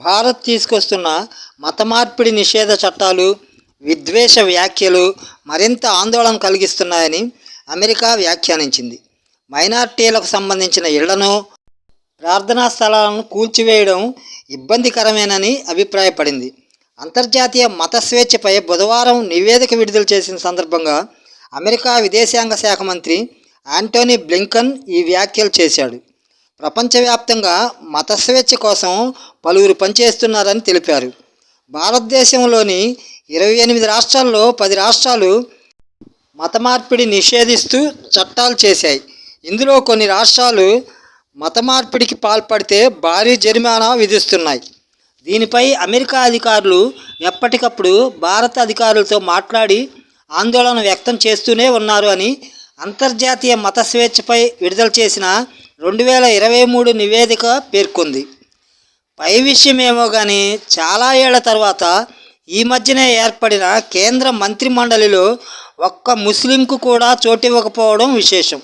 భారత్ తీసుకొస్తున్న మత మార్పిడి నిషేధ చట్టాలు విద్వేష వ్యాఖ్యలు మరింత ఆందోళన కలిగిస్తున్నాయని అమెరికా వ్యాఖ్యానించింది. మైనార్టీలకు సంబంధించిన ఇళ్ళను ప్రార్థనా స్థలాలను కూల్చివేయడం ఇబ్బందికరమేనని అభిప్రాయపడింది. అంతర్జాతీయ మత స్వేచ్ఛపై బుధవారం నివేదిక విడుదల చేసిన సందర్భంగా అమెరికా విదేశాంగ శాఖ మంత్రి యాంటోనీ బ్లింకన్ ఈ వ్యాఖ్యలు చేశాడు. ప్రపంచవ్యాప్తంగా మత స్వేచ్ఛ కోసం పలువురు పనిచేస్తున్నారని తెలిపారు. భారతదేశంలోని ఇరవై ఎనిమిది రాష్ట్రాల్లో పది రాష్ట్రాలు మత మార్పిడి నిషేధిస్తూ చట్టాలు చేశాయి. ఇందులో కొన్ని రాష్ట్రాలు మత మార్పిడికి పాల్పడితే భారీ జరిమానా విధిస్తున్నాయి. దీనిపై అమెరికా అధికారులు ఎప్పటికప్పుడు భారత అధికారులతో మాట్లాడి ఆందోళన వ్యక్తం చేస్తూనే ఉన్నారు అని అంతర్జాతీయ మత స్వేచ్ఛపై విడుదల చేసిన రెండు వేల ఇరవై మూడు నివేదిక పేర్కొంది. పై విషయమేమో కానీ చాలా ఏళ్ళ తర్వాత ఈ మధ్యనే ఏర్పడిన కేంద్ర మంత్రి మండలిలో ఒక్క ముస్లింకు కూడా చోటివ్వకపోవడం విశేషం.